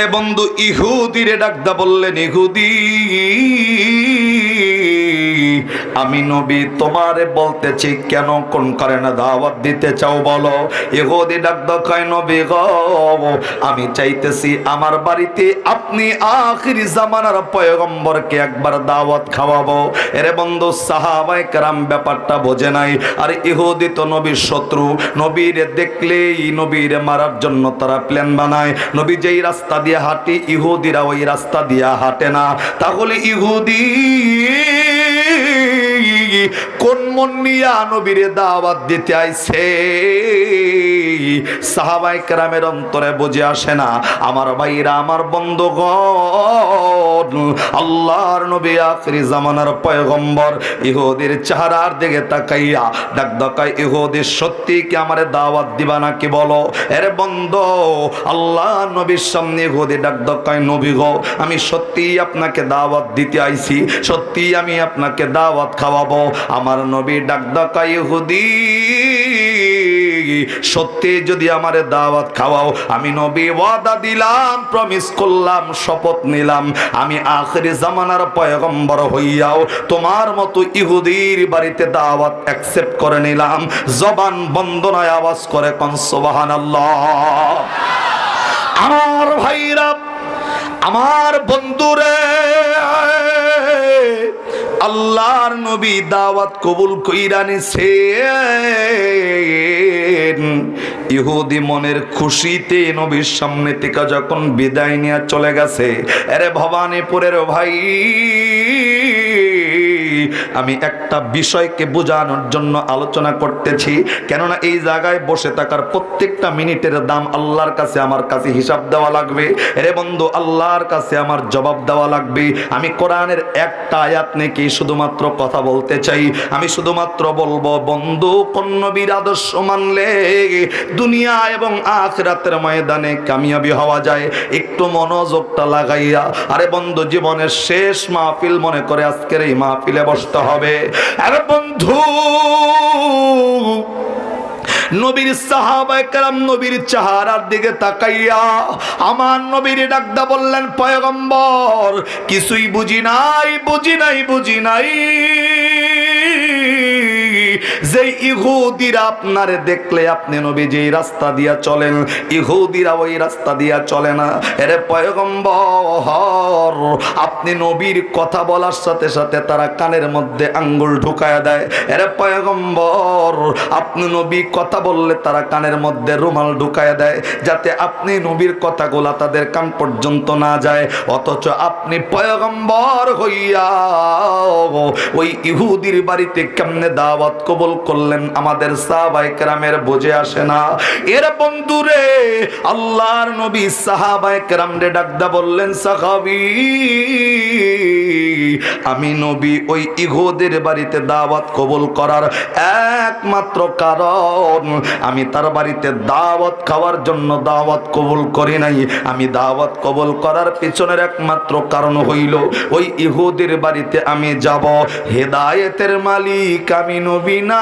এ বন্ধু ইহুদিরে ডাকদা বললেন ইহুদি। আমি নবী, তোমারে বলতেছি, কেন কোন কারণে দাওয়াত দিতে চাও বলো? ইহুদি ডাকদা কয় নবী গো, আমি চাইতেছি আমার বাড়িতে আপনি আখিরি জামানার পয়গম্বরকে একবার দাওয়াত খাওয়াবো। এরে বন্ধু সাহাবাই কারাম ব্যাপারটা বোঝে নাই। আর ইহুদি তো নবীর শত্রু। নবীরে দেখলেই নবীরে মারার জন্য তারা প্ল্যান বানায়। নবী যেই রাস্তা দিয়ে হাঁটি, ইহুদিরা ওই রাস্তা দিয়ে হাঁটে না। তাহলে ইহুদি কোন মন নিয়া নবীরে দাওয়াত দিতে আইছে? সাহাবাই কেরামের অন্তরে বুঝে আসে না, আমার ভাইরা, আমার বন্ধুগণ, আল্লাহর নবী আখরি জামানার পয়গম্বর, ইহুদির চেহারার দিকে তাকাইয়া ডাক দকাই ইহুদির সত্যি কি আমারে দাওয়াত দিবা নাকি বলো? এর বন্ধ, আল্লাহ নবীর সামনে ইহুদি ডাক দকাই নবী গো, আমি সত্যি আপনাকে দাওয়াত দিতে আইছি সত্যি আমি আপনাকে দাওয়াত খাওয়াবো। আমার নবী ডাক দকাই ইহুদি সত্যি যদি আমারে দাওয়াত খাওয়াও, আমি নবী ওয়াদা দিলাম প্রমিস করলাম, শপথ নিলাম, আমি আখরি জামানার পয়গম্বর হইয়াও তোমার মতো ইহুদির বাড়িতে দাওয়াত অ্যাকসেপ্ট করে নিলাম। জবান বন্দনায় আওয়াজ করে কন, সুবহানাল্লাহ। আমার ভাইরা, আমার বন্ধুরে আল্লাহর নবী দাওয়াত কবুল কইরা সে ইহুদি মনের খুশিতে নবীর সামনে থেকে যখন বিদায় নিয়ে চলে গেছে, আরে ভবানীপুরের ভাই আমি একটা বিষয়কে বোঝানোর জন্য আলোচনা করতেছি। কেননা এই জায়গায় বসে থাকার প্রত্যেকটা মিনিটের দাম আল্লাহর কাছে আমার কাছে হিসাব দেওয়া লাগবে। রে বন্ধু, আল্লাহর কাছে আমার জবাব দেওয়া লাগবে। আমি কোরআনের একটা আয়াত নাকি শুধুমাত্র কথা বলতে চাই। আমি শুধুমাত্র বলব, বন্ধু, কন্নবীর আদর্শ মানলে দুনিয়া এবং আখরাতের ময়দানে কামিয়াবি হওয়া যায়। একটু মনোযোগটা লাগাইয়া, আরে বন্ধু, জীবনের শেষ মাহফিল মনে করে আজকের এই মাহফিলে বসতে হবে। আর বন্ধু, নবীর সাহাবায়ে কেরাম নবীর চেহারার দিকে তাকাইয়া আমার নবীর ডাকদা বললেন, পয়গম্বর, কিছুই বুঝি নাই বুঝি নাই বুঝি নাই। যে ইহুদিরা আপনারে দেখলে আপনি নবী যেই রাস্তা দিয়া চলেন, ইহুদিরা ওই রাস্তা দিয়া চলে না। এরে পয়গম্বর, আপনি নবীর কথা বলার সাথে সাথে তারা কানের মধ্যে আঙ্গুল ঢুকায়া দেয়। এরে পয়গম্বর, আপনি নবী কথা বললে তারা কানের মধ্যে রুমাল ঢুকায়া দেয়, যাতে আপনি নবীর কথাগুলা তাদের কান পর্যন্ত না যায়। অথচ আপনি পয়গম্বর হইয়া ওই ইহুদির বাড়িতে কেমনে দাওয়াত কবুল করলেন, আমাদের সাহাবাই কেরামের বোঝে আসে না। এর বন্ধুরে, আল্লাহর নবী সাহাবাই কেরাম রে ডাকদা বললেন, সাহাবি, আমি নবী ওই ইহুদের বাড়িতে দাওয়াত কবুল করার একমাত্র কারণ, আমি তার বাড়িতে দাওয়াত খাওয়ার জন্য দাওয়াত কবুল করি নাই। আমি দাওয়াত কবুল করার পিছনের একমাত্র কারণ হইল, ওই ইহুদের বাড়িতে আমি যাব, হেদায়েতের মালিক আমি নবী না।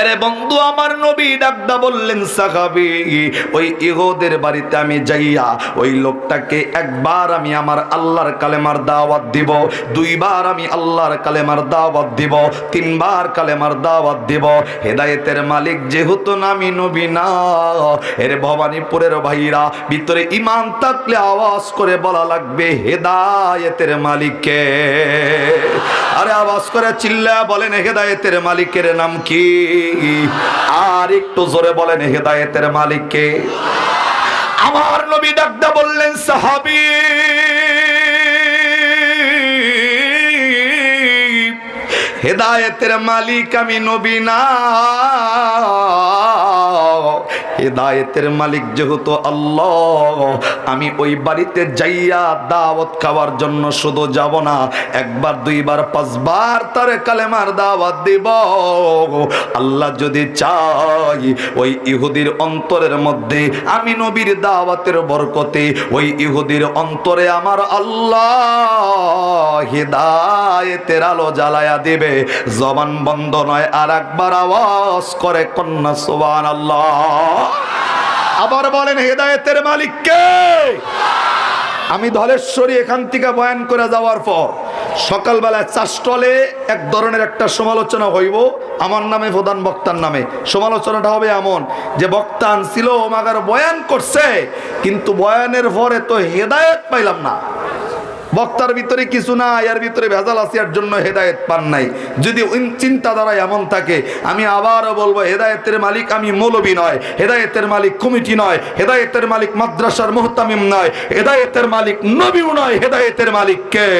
এরে বন্ধু, আমার নবী ডাকদা বললেন, সাহাবি, ওই ইহুদের বাড়িতে আমি যাইয়া ওই লোকটাকে একবার আমি আমার আল্লাহর কালেমার দাওয়াত দিব, দুইবার আমি আল্লাহর কালেমার দাওয়াত দিব, তিনবার কালেমার দাওয়াত দিব। হেদায়েতের মালিক যেহেতু নামি নবী না। এর ভবানীপুরের ভাইরা, ভিতরে ইমান থাকলে আওয়াজ করে বলা লাগবে, হেদায়েতের মালিককে আরে আওয়াজ করে চিল্লা বলেন, হেদায়েতের মালিকের নাম কি? আর একটু জোরে বলেন, হেদায়েতের মালিককে। আমার নবী ডাকদা বললেন, সাহাবি, হেদায়েতের মালিক আমি নবী না। হেদায়েতের মালিক যেহেতু আল্লাহ, আমি ওই বাড়িতে যাইয়া দাওয়াত খাওয়ার জন্য শুধু যাব না, একবার, দুইবার, পাঁচবার তার কালেমার দাওয়াত দিব। আল্লাহ যদি চাই ওই ইহুদির অন্তরের মধ্যে আমি নবীর দাওয়াতের বরকতে ওই ইহুদির অন্তরে আমার আল্লাহ হেদায়েতের আলো জ্বালায়া দিবে। জবান বন্ধ নয় আর একবার আওয়াজ করে কন্যা সোবান আল্লাহ আবার বলেন, হেদায়েতের মালিককে? আমি ধলেশ্বরী এখান থেকে বয়ান করে যাওয়ার পর সকালবেলায় চাষটলে এক ধরনের একটা সমালোচনা হইব। আমার নামে, প্রধান বক্তার নামে। সমালোচনাটা হবে এমন যে, বক্তা আনছিল মাগার বয়ান করছে, কিন্তু বয়ানের পরে তো হেদায়েত পাইলাম না। বক্তার ভিতরে কিছু না এর ভিতরে ভেজাল আসিয়ার জন্য হেদায়েত পান নাই। যদি চিন্তাধারা এমন থাকে, আমি আবারও বলব, হেদায়েতের মালিক আমি মৌলবী নয়, হেদায়েতের মালিক কমিটি নয়, হেদায়েতের মালিক মাদ্রাসার মোহতামিম নয়, হেদায়েতের মালিক নবীও নয়, হেদায়েতের মালিক কে?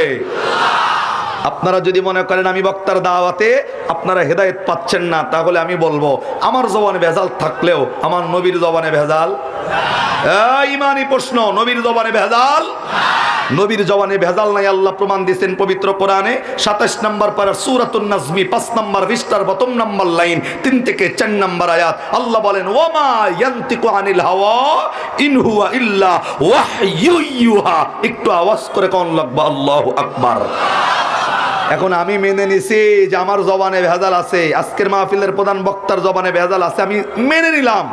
আপনারা যদি মনে করেন আমি বক্তার দাওয়াতে আপনারা হেদায়েত পাচ্ছেন না, তাহলে আমি বলব, আমার জবানে ভেজাল থাকলেও আমার নবীর জবানে ভেজাল? এই ইমানি প্রশ্ন, নবীর জবানে ভেজাল? নবীর জবানে ভেজাল নাই, আল্লাহ প্রমাণ দিয়েছেন পবিত্র কোরআনে। সাতাশ নম্বর পারা সুরাতুন নাজমি, পাঁচ নম্বর বিস্তার প্রথম নম্বর লাইন, তিন থেকে চার নম্বর আয়াত। আল্লাহ বলেন, ওমা ইয়ান্তিকু আনিল হাওয়া, ইন হুয়া ইল্লা ওয়াহয়ু ইউহা। একটু আওয়াজ করে কোন লাগবে, আল্লাহু আকবার। এখন আমি মেনে নিছি যে আমার জবানে ভেজাল আছে, আজকের মাহফিলের প্রধান বক্তার জবানে ভেজাল আছে, আমি মেনে নিলাম।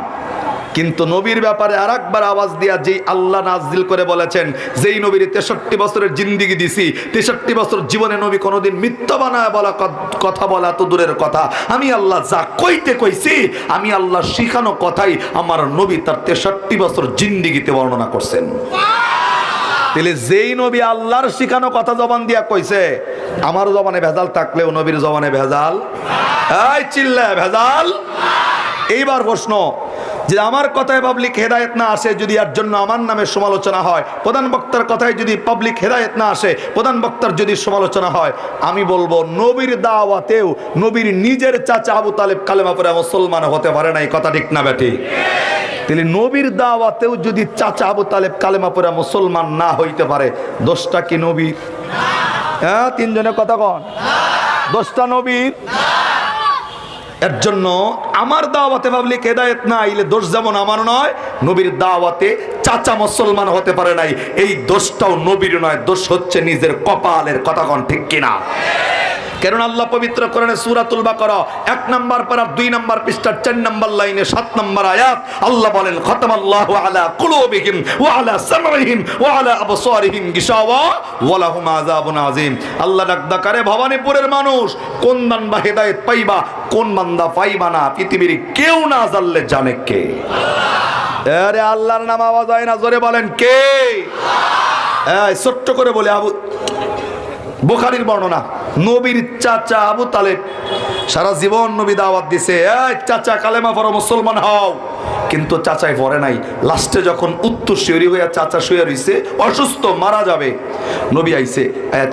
কিন্তু নবীর ব্যাপারে আর একবার আওয়াজ দিয়া যেই আল্লাহ নাজিল করে বলেছেন, যেই নবীর তেষট্টি বছরের জিন্দিগি দিছি, তেষট্টি বছর জীবনে নবী কোনোদিন মিথ্যা বানায় বলা কথা বলা তো দূরের কথা। আমি আল্লাহ যা কইতে কইছি, আমি আল্লাহ শিখানো কথাই আমার নবী তার তেষট্টি বছর জিন্দিগিতে বর্ণনা করছেন। তাহলে যেই নবী আল্লাহর শিখানো কথা জবান দিয়া কইছে, আমার জবানে ভেজাল থাকলেও নবীর জবানে ভেজাল? এই চিল্লায় ভেজাল? এইবার প্রশ্ন যে আমার কথায় পাবলিক হেদায়েত না আসে, যদি এর জন্য আমার নামে সমালোচনা হয়, প্রধান বক্তার কথায় যদি পাবলিক হেদায়েত না আসে, প্রধান বক্তার যদি সমালোচনা হয়, আমি বলব নবীর দাওয়াতেও নবীর নিজের চাচা আবু তালেব কালেমা পরে মুসলমান হতে পারে না এই কথা ঠিক না বেটি তাহলে নবীর দাওয়াতেও যদি চাচা আবু তালেব কালেমা পরে মুসলমান না হইতে পারে, দোষটা কি নবীর? হ্যাঁ তিনজনের কথা কন। দোষটা নবীর? এর জন্য আমার দাওয়াতে পাবলিক হেদায়ত না আইলে দোষ যেমন আমার নয়, নবীর দাওয়াতে চাচা মুসলমান হতে পারে নাই। এই দোষটাও নবীর নয়, দোষ হচ্ছে নিজের কপালের কথা কন ঠিক কিনা? কেন আল্লাহ পবিত্র কোরআনে সূরাতুল বাকারা, এক নাম্বার পারা দুই নাম্বার পৃষ্ঠার চার নাম্বার লাইনে সাত নম্বর আয়াত, আল্লাহ বলেন, খতামাল্লাহু আলা কুলুবিহিম ওয়া আলা সামঈহিম ওয়া আলা আবসারিহিম গিশাওয়া ওয়া লাহুম আযাবুন আযীম। আল্লাহ ডাকদাকারে ভবানীপুরের মানুষ, কোন বান্দা হেদায়েত পাইবা, কোন বান্দা পাইবা না, পৃথিবীর কেউ না জানলে জানে কে। আরে আল্লাহর নাম আওয়াজ হয় না, জোরে বলেন কে? এই, ছোট্ট করে বলে, আবু বুখারির বর্ণনা। নবীর চাচা আবু তালেব সারা জীবন নবী দাওয়াত দিছে, এই চাচা কালেমা পড়ো, মুসলমান হও। কিন্তু চাচাই পড়ে নাই। লাস্টে যখন উত্তর শিহরি হইয়া চাচা শুয়ে রইছে, অসুস্থ, মারা যাবে। নবী আইছে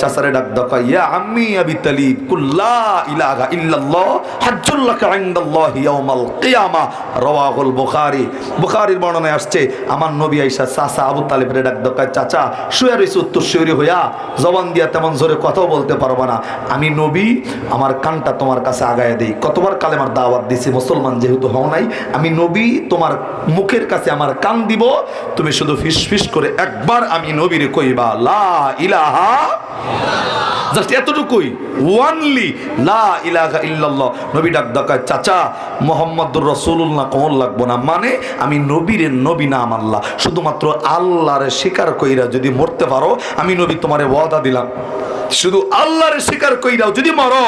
চাচারে ডাক দকা ইয়া আম্মি আবি তালিব কুল্লা ইলাহা ইল্লাল্লাহ হাজ্জুল্লাকা ইনদাল্লাহ ইয়াউমাল কিয়ামা রাওয়াহুল বুখারী। বুখারীর বর্ণনায় আসছে, আমার নবী আইসা, চাচা আবু তালেবের ডাক দকায় চাচা শুয়ে রইছে উত্তর শিহরি হইয়া, জবান দিয়া তেমন জোরে কথাও বলতে পারব না। আমি নবী, আমার কানটা তোমার কাছে আগায় দেই। কতবার কালেমার দাওয়াত দিছি, মুসলমান যেহেতু হও নাই, আমি নবী, তোমার মুখের কাছে আমার কান দিব, তুমি শুধু ফিস ফিস করে একবার আমি নবীর কইবা, লা ইলাহা জাস্ট এতটুকুই, ওয়ানলি লা ইলাহা ইল্লাল্লাহ। নবী ডাক ডাকায়, চাচা, মোহাম্মদুর রসুল্লাহ কমল লাগবো না। মানে আমি নবীর নবী নাম আল্লাহ। শুধুমাত্র আল্লাহরে স্বীকার কইরা যদি মরতে পারো, আমি নবী তোমারে ওয়াদা দিলাম। শুধু আল্লাহরে স্বীকার কইরাও যদি মরো,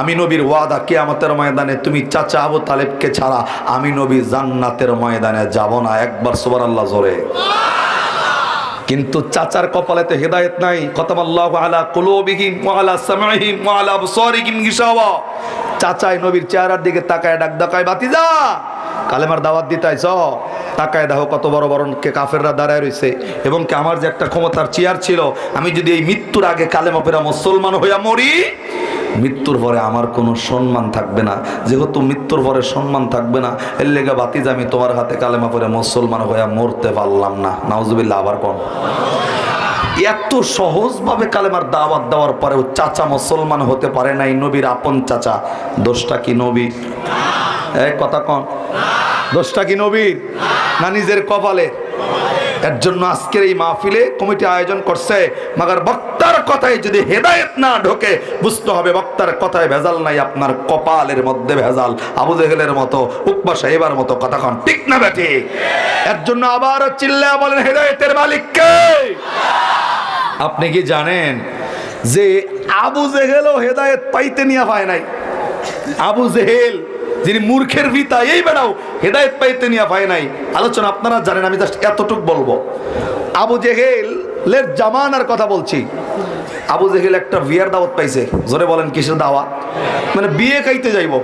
আমি নবীর ওয়াদা কেয়ামতের ময়দানে, তুমি চাচা আবু তালেবকে ছাড়া আমি নবী জান্নাতের ময়দানে যাব না। একবার সুবার আল্লাহ জোরে। কিন্তু চাচার কপালে তো হেদায়েত নাই। খতম আল্লাহ আলা কুলুবিহিম ওয়া আলা সামঈহিম ওয়া আলা আবসারিহিম চাচাই নবীর চেহারার দিকে তাকায় ডাক ডাকায় বাতিজা কালেমার দাওয়াত দিতে আইছ, তাকায় দেখো কত বড় বড় কে কাফেররা দাঁড়ায় রইছে। এবং কি আমার যে একটা ক্ষমতার চেয়ার ছিল, আমি যদি এই মৃত্যুর আগে কালেমা পেরা মুসলমান হইয়া মরি, মৃত্যুর পরে আমার কোনো সম্মান থাকবে না। যেহেতু মৃত্যুর পরে সম্মান থাকবে না, এর লেগে বাতিজ আমি তোমার হাতে কালেমা পরে মুসলমান হইয়া মরতে পারলাম না। নাউজুবিল্লাহ, আবার কোন? এত সহজভাবে কালেমার দাওয়াত দেওয়ার পরেও চাচা মুসলমান হতে পারে নাই নবীর আপন চাচা। দোষটা কি নবীর? এক কথা কন। দোষটা কি নবীর না নিজের কপালে? এর জন্য আজকের এই মাহফিলে কমিটি আয়োজন করছে, মাগার বক্তার কথায় যদি হেদায়েত না ঢোকে, বুঝতে হবে বক্তার কথায় ভেজাল নাই, আপনার কপালের মধ্যে ভেজাল। আবু জেহেলের মতো, উকবা সাহেবার মতো কথা কন। ঠিক না বেটি? এর জন্য আবার চিল্লা বলেন, হেদায়েতের মালিক কে? আপনি কি জানেন যে আবু জেহেলও হেদায়েত পাইতে নিয়ে পায় নাই? আবু জেহেল যিনি মূর্খের পিতা, এই বেড়াও হেদায়ত পাইতে নিয়ে পায় নাই। আলোচনা আপনারা জানেন, আমি জাস্ট এতটুক বলব। আবু জেহেলের জামানার কথা বলছি। আবু জেহেল একটা বিয়ার দাওয়াত পাইছে। জোরে বলেন, কিসের দাওয়াত? মানে বিয়ে খাইতে যাইব।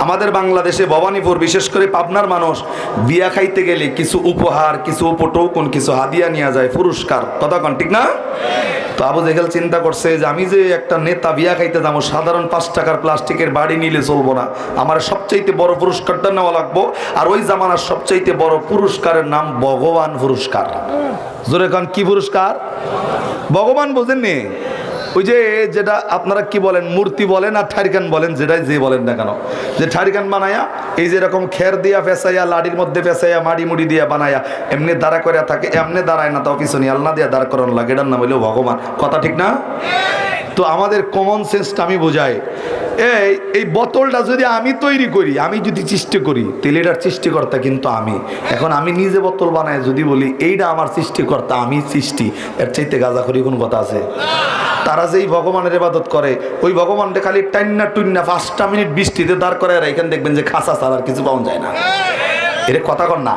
আমাদের বাংলাদেশে ভবানীপুর, বিশেষ করে পাবনার মানুষ, বিয়া খাইতে গেলে কিছু উপহার, কিছু উপটৌকন, কিছু হাদিয়া নিয়ে যায়, পুরস্কার। কথা ঠিক না? তো আবু জেহেল চিন্তা করছে যে আমি যে একটা নেতা বিয়া খাইতে যাব, সাধারণ পাঁচ টাকার প্লাস্টিকের বাড়ি নিলে চলবো না। আমার সবচাইতে বড় পুরস্কারটা নেওয়া লাগবো। আর ওই জামানার সবচাইতে বড় পুরস্কারের নাম ভগবান পুরস্কার। জোরে খান কি পুরস্কার? ভগবান বোঝেন বোঝেননি? ওই যে যেটা আপনারা কি বলেন, মূর্তি বলেন আর ঠারিকান বলেন, যেটাই যে বলেন না কেন। যে ঠারিকান বানায়া, এই যে এরকম খের দিয়া ফেসাইয়া, লাডির মধ্যে ফেসাইয়া, মাড়ি মুড়ি দিয়া বানায়া, এমনি দাঁড়া করে থাকে, এমনি দাঁড়ায় না, তাও কিছু পিছনে আল্লাহ দিয়া দাঁড় করানো লাগে, এটার নাম হইল ভগবান। কথা ঠিক না? তো আমাদের কমন সেন্সটা আমি বোঝাই। এই এই বোতলটা যদি আমি তৈরি করি, আমি যদি সৃষ্টি করি, তাহলে এটার সৃষ্টিকর্তা কিন্তু আমি। এখন আমি নিজে বোতল বানাই, যদি বলি, এইটা আমার সৃষ্টিকর্তা, আমি সৃষ্টি, এর চাইতে গাঁজা করি কোন কথা আছে? তারা যেই ভগবানের ইবাদত করে, ওই ভগবানটা খালি টাইন্না টুন্না পাঁচটা মিনিট বৃষ্টিতে দাঁড় করে আর এখানে দেখবেন যে খাসা ছাড়া আর কিছু পাওয়া যায় না। এর কথা কর না।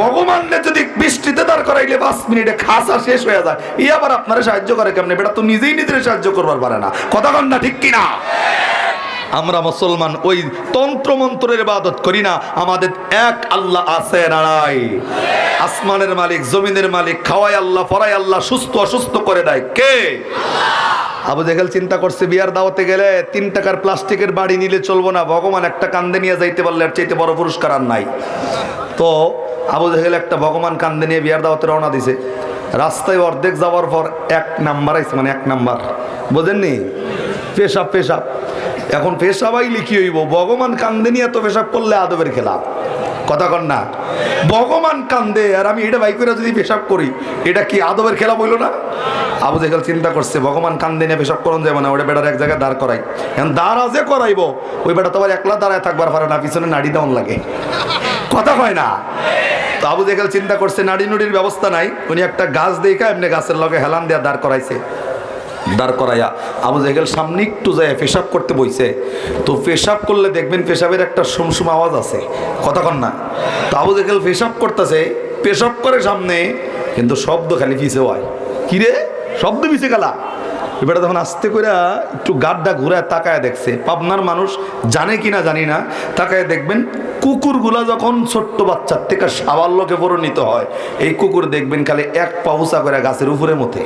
ভগবানকে যদি বৃষ্টিতে দাঁড় করাইলে পাঁচ মিনিটে খাসা শেষ হয়ে যায় ই আবার আপনারা সাহায্য করে কেমন? বেটা, তো নিজেই নিজের সাহায্য করবার পারে না। কথা কর না ঠিক কিনা? আমরা মুসলমান ওই তন্ত্র মন্ত্রের ইবাদত করি না, আমাদের এক আল্লাহ আছে নারাই আসমানের মালিক, জমিনের মালিক খাওয়াই আল্লাহ ফরাই আল্লাহ, সুস্থ অসুস্থ করে দেয়। কে? আবু জেহেল চিন্তা করছে, বিয়ার দাওয়াতে গেলে তিন টাকার প্লাস্টিকের বাড়ি নিলে চলবো না, ভগবান একটা কান্দে নিয়ে যাইতে পারলে আর চাইতে বড় পুরস্কার আর নাই। তো আবু জেহেল একটা ভগবান কান্দে নিয়ে বিয়ার দাওয়াতে রওনা দিছে। রাস্তায় অর্ধেক যাওয়ার পর এক নাম্বার আইছে মানে এক নাম্বার। বোঝেননি? পেশাব পেশাব। এখন পেশাবাই লিখি হইব। ভগবান কান্দে নিয়ে এত পেশাব করলে আদবের খেলা কথা কন না। ভগবান কান্দে, আর আমি এটা বাই করে যদি পেশাব করি, এটা কি আদবের খেলা বইল না? আবু জেহেল চিন্তা করছে, ভগবান কান্দে নিয়ে পেশাব করন যাবে না ওটা বেটার এক জায়গায় দাঁড় করাই এখন দাঁড়া যে করাইবো, ওই বেটা তোমার একলা দাঁড়ায় থাকবার পারে না, পিছনে নাড়ি দেওয়ান লাগে। কথা হয় না? তো আবু জেহেল চিন্তা করছে, নাড়ি নুড়ির ব্যবস্থা নাই। উনি একটা গাছ দেখা এমনি গাছের লগে হেলান দেওয়া দাঁড় করাইছে। দাঁড় করাইয়া। আবু জেহেল সামনে একটু যায় পেশাব করতে বইছে। তো পেশাব করলে দেখবেন পেশাবের একটা সুমসুম আওয়াজ আছে। কতক্ষণ না। তো আবু জেহেল পেশাব করতেছে, পেশাব করে সামনে, কিন্তু শব্দ খালি পিছে হয়। কিরে শব্দ পিছে গেলা। এবারে তখন আস্তে করে একটু গাড্ডা ঘুরায় তাকায় দেখছে, পাবনার মানুষ জানে কিনা জানি না, তাকায় দেখবেন কুকুরগুলা যখন ছোট্ট বাচ্চার থেকে সাবাল্যকে পরিণত হয়, এই কুকুর দেখবেন খালি এক পাউসা করে গাছের উপরে মতে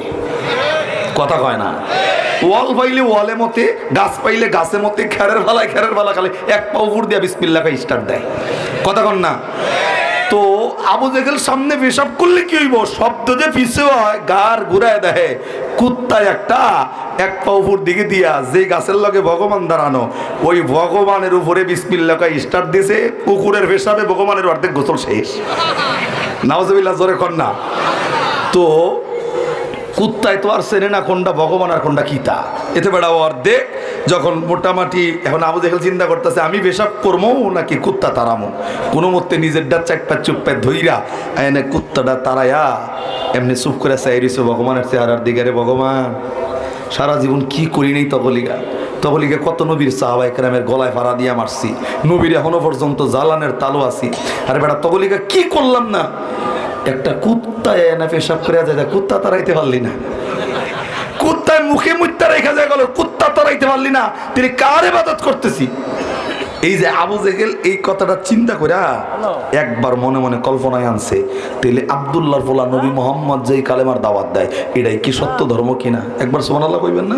কথা কয় না। ওয়াল পাইলে ওয়ালে মতে, গাছ পাইলে গাছে মতে, খেরের ভালায় খেরের ভালা খালি এক পা উপর দিয়া বিসমিল্লা খাই স্টার্ট দেয়। কথা কন না? তো আবু জেগেল সামনে পেশাব করলে কি হইব? শব্দ যে পিছে হয়, গার ঘুরায় দেয় কুত্তায় একটা এক পা উপর দিকে দিয়া যে গাছের লগে ভগবান দাঁড়ানো, ওই ভগবানের উপরে বিসমিল্লা খাই স্টার্ট দিছে, কুকুরের পেশাবে ভগবানের অর্ধেক গোসল শেষ। নাওজবিল্লা জোরে কন না। তো কুত্তায় তো আর চেনে না কোনটা ভগবান আর কোনটা কিতা এতে বেড়া অর্ধেক যখন মোটামুটি এখন আবু দেখে চিন্তা করতেছে, আমি পেশাব করব নাকি কুত্তা তারামো? কোনো মতে নিজের ডা চারপা চুপ্পা ধইরা এনে কুত্তাটা তারায়া এমনি চুপ করে চাইরিছো ভগবানের চেহারার দিকে। রে ভগবান, সারা জীবন কি করি নেই তবলিগা? তবলিগে কত নবীর সাহাবা একরামের গলায় ফাড়া দিয়ে মারছি। নবীর এখনও পর্যন্ত জ্বালানের তালু আছি। আরে বেটা তবলিগা কি করলাম না? একটা কুত্তা এনে পেশাব করে যায় কুত্তা তারাইতে পারলি না। কুত্তায় মুখে মুত্তা রেখা যায় গেল, কুত্তা তারাইতে পারলি না। তিনি কার এবাদত করতেছি? এই যে আবু জেগেল এই কথাটা চিন্তা করে একবার মনে মনে কল্পনায় আনছে, তাইলে আবদুল্লাহর ফোলা নবী মোহাম্মদ যেই কালেমার দাওয়াত দেয়, এটাই কি সত্য ধর্ম কিনা? একবার সোমান আল্লাহ কইবেন না?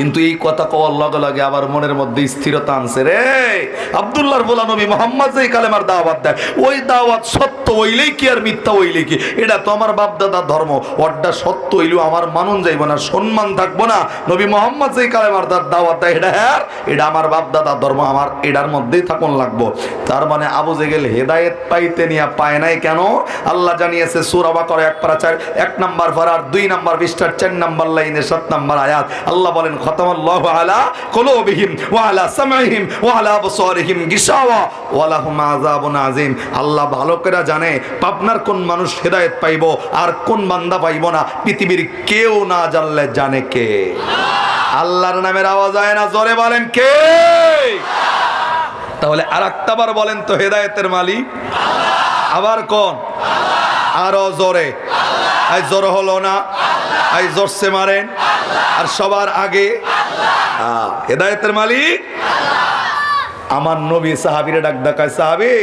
কিন্তু এই কথা কওয়ার লগে লগে আবার মনের মধ্যে স্থিরতা আনছে রে। আব্দুল্লাহর বলা নবী মোহাম্মদ যেই কালেমার দাওয়াত দেয়, ওই দাওয়াত সত্য হইলেই কি আর মিথ্যা হইলেই কি? এটা তো আমার বাপ দাদার ধর্ম। ওটা সত্য হইলেও আমার মানুন যাইব না, সম্মান থাকব না। নবী মোহাম্মদ যেই কালেমার দাওয়াত দেয়, এটা হ্যাঁ এটা আমার বাপ দাদার ধর্ম, আমার এটার মধ্যেই থাকুন লাগবো। তার মানে আবু জেগেল হেদায়েত পাইতে নিয়ে পায় নাই কেন? আল্লাহ জানিয়েছে সুরাবা করে এক পারা চার এক নাম্বার ফারার, দুই নাম্বার বিস্টার চার নাম্বার লাইনে সাত নাম্বার আয়াত। আল্লাহ বলেন খতামাল্লাহু আল্লাহ ভালো করে জানে পাবনার কোন মানুষ হেদায়েত পাইব আর কোন বান্দা পাইব না, পৃথিবীর কেউ না জানলে জানে কে। আল্লাহর নামের আওয়াজ হয় না, জোরে বলেন কে? তাহলে আর একটাবার বলেন তো হেদায়েতের মালিক। আবার কোন? আরও জোরে। আই জোর হলো না। আই জোরসে মারেন। আর সবার আগে হেদায়েতের মালিক। আমার নবী সাহাবিরে ডাক ডাকায়, সাহাবি,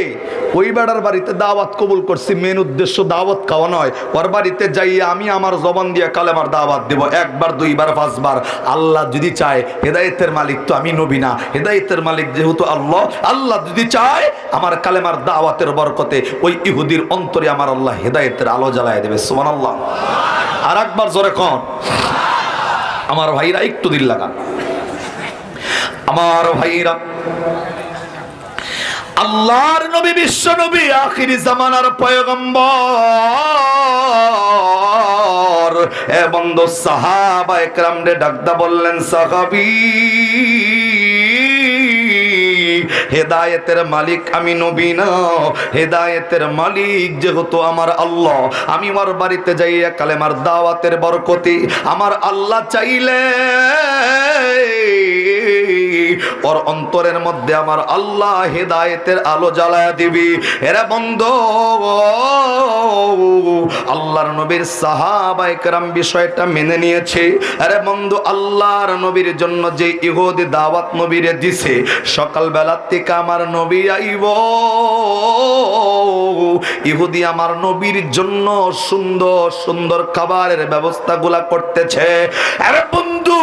ওই বেড়ার বাড়িতে দাওয়াত কবুল করছি মেন উদ্দেশ্য দাওয়াত খাওয়া নয়। ওর বাড়িতে যাইয়ে আমি আমার জবান দিয়ে কালেমার দাওয়াত দেব, একবার, দুইবার, পাঁচবার। আল্লাহ যদি চায়, হেদায়েতের মালিক তো আমি নবী না। হেদায়েতের মালিক যেহেতু আল্লাহ আল্লাহ যদি চায়, আমার কালেমার দাওয়াতের বরকতে ওই ইহুদির অন্তরে আমার আল্লাহ হেদায়েতের আলো জ্বালায় দেবে। সোমান আল্লাহ আর একবার জোরে কন। আমার ভাইরা একটু দিল লাগান আমার ভাইরা, আল্লাহর নবী, বিশ্ব নবী, আখিরি জামানার পয়গম্বর। এ বন্ধু সাহাবা একরাম ডাকদা বললেন, সাহাবি হেদায়েতের মালিক আমি নবী না। হেদায়েতের মালিক যেহেতু আমার আল্লাহ। আমি আমার বাড়িতে যাইয়া কালেমার দাওয়াতের বরকতি আমার আল্লাহ চাইলে ওর অন্তরের মধ্যে আমার আল্লাহ হেদায়েতের আলো জ্বালায়া দিবি। এরা বন্ধ, আল্লাহর নবীর সাহাবা একরাম বিষয়টা মেনে নিয়েছে। আরে বন্ধু, আল্লাহর নবীর জন্য যে ইহুদি দাওয়াত নবীরে দিছে, সকালবেলা থেকে আমার নবী আইব। ইহুদি আমার নবীর জন্য সুন্দর সুন্দর খাবারের ব্যবস্থাগুলা করতেছে। আরে বন্ধু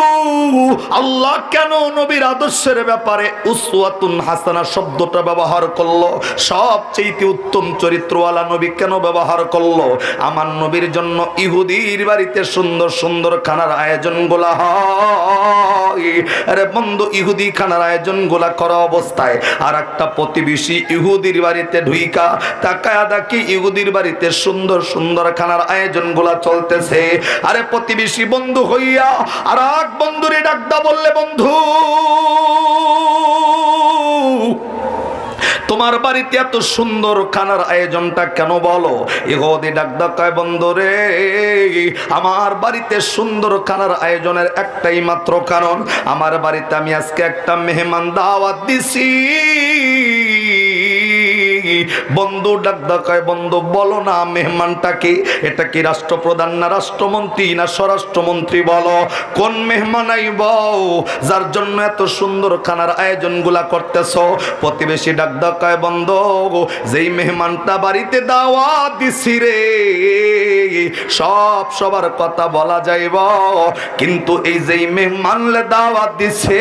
আল্লাহ কেন নবীর আদর্শের ব্যাপারে উসওয়াতুন হাসানা শব্দটা ব্যবহার করল? সবচেয়ে উত্তম চরিত্রওয়ালা নবী কেন ব্যবহার করল? আমার নবীর জন্য ইহুদির বাড়িতে সুন্দর সুন্দর খানার আয়োজন গোলা হয়। আরে বন্ধু, ইহুদি খানার আয়োজন গোলা করা অবস্থায় আর একটা প্রতিবেশী ইহুদির বাড়িতে ঢুইকা তাকায়া দেখি ইহুদির বাড়িতে সুন্দর সুন্দর খানার আয়োজন গোলা চলতেছে। আরে প্রতিবেশী বন্ধু হইয়া আর এক বন্ধুরে ডাকদা বললে, বন্ধু। তোমার বাড়িতে এত সুন্দর খানার আয়োজনটা কেন বলো? ইহুদি ডাক ডাকায় বন্ধু রে। আমার বাড়িতে সুন্দর খানার আয়োজনের একটাই মাত্র কারণ, আমার বাড়িতে আমি আজকে একটা মেহমান দাওয়াত দিছি। বন্ধু ডাকদা কয় বন্ধু, বলো না মেহমানটাকে এটা কি রাষ্ট্রপ্রধান না রাষ্ট্রমন্ত্রী না স্বরাষ্ট্রমন্ত্রী বলো? কোন মেহমান আইব? যার জন্য এত সুন্দর খানার আয়োজনগুলা করতেছ? প্রতিবেশী ডাকদা কয় বন্ধ, যেই মেহমানটা বাড়িতে দাওয়াত দিছি রে, সব সবার কথা বলা যাইব। কিন্তু এই যেই মেহমানলে দাওয়াত দিছে,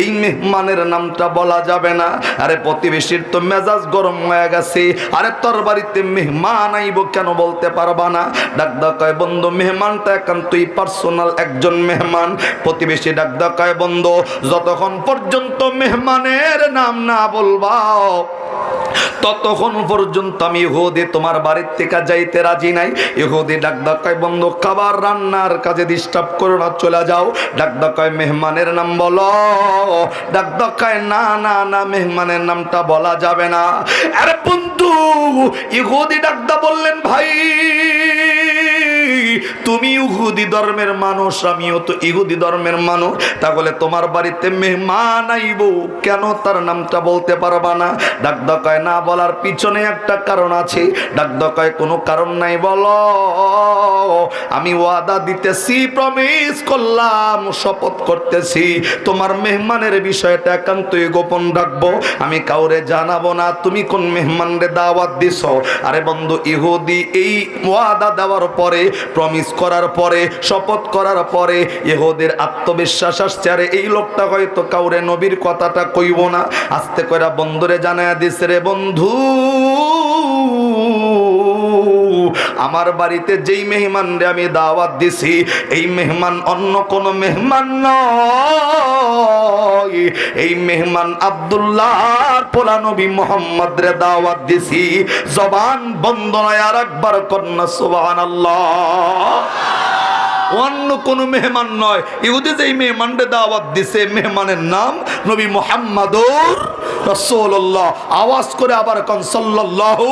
এই মেহমানের নামটা বলা যাবে না। আরে প্রতিবেশীর তো মেজাজ গরম হয়ে গেছে। আরে তোর বাড়িতে মেহমান আইব কেন বলতে পারবা না? ডাকদা কয়, বন্ধু, মেহমানটা একান্তই পার্সোনাল একজন মেহমান। প্রতিবেশী ডাকদা কয়, বন্ধু, যতক্ষণ পর্যন্ত মেহমানের নাম না বলবা ততক্ষণ পর্যন্ত আমি ইহুদি তোমার বাড়ির থেকে যাইতে রাজি নাই। ইহুদি ডাক ডাকায়, বন্ধ, খাবার রান্নার কাজে ডিস্টার্ব করো না, চলে যাও। ডাক ডাকায়, মেহমানের নাম বলো। ডাক ডাকায়, না না না, মেহমানের নামটা বলা যাবে না। আরে বন্ধু, ইহুদি ডাকদা বললেন ভাই। তুমি ইহুদি ধর্মের মানুষ, আমিও তো ইহুদি ধর্মের মানুষ। তাহলে তোমার বাড়িতে মেহমান আইব কেন? তার নামটা বলতে পারবা না। ডাক ডাকায় না বলার পিছনে একটা কারণ আছে। ডাক ডাকায় কোনো কারণ নাই, বলো। আমি ওয়াদা দিতেছি প্রমিস করলাম, শপথ করতেছি। তোমার মেহমানের বিষয়টা একান্তই গোপন রাখব। আমি কাউরে জানাব না, তুমি কোন মেহমানরে দাওয়াত দিছ? আরে বন্ধু, ইহুদি এই ওয়াদা দেওয়ার পরে প্রমিস করার পরে, শপথ করার পরে এহোদের আত্মবিশ্বাস আসছে। আরে এই লোকটা হয়তো কাউরে নবীর কথাটা কইব না। আস্তে করে বন্ধুরে জানায় দিস রে বন্ধু আমার বাড়িতে যেই মেহমান রে আমি দাওয়াত দিছি, এই মেহমান অন্য কোন মেহমান নয়। এই মেহমান আব্দুল্লাহর পোলা নবী মোহাম্মদ রে দাওয়াত দিছি। জবান বন্ধ নয় আর একবার কন্যা সুবহান অন্য কোন মেহমান নয়। ইহুদি যেই মেহমানরে দাওয়াত দিছে, মেহমানের নাম নবী মোহাম্মদুর রসুল্লাহ আওয়াজ করে আবার কন, সাল্লাল্লাহু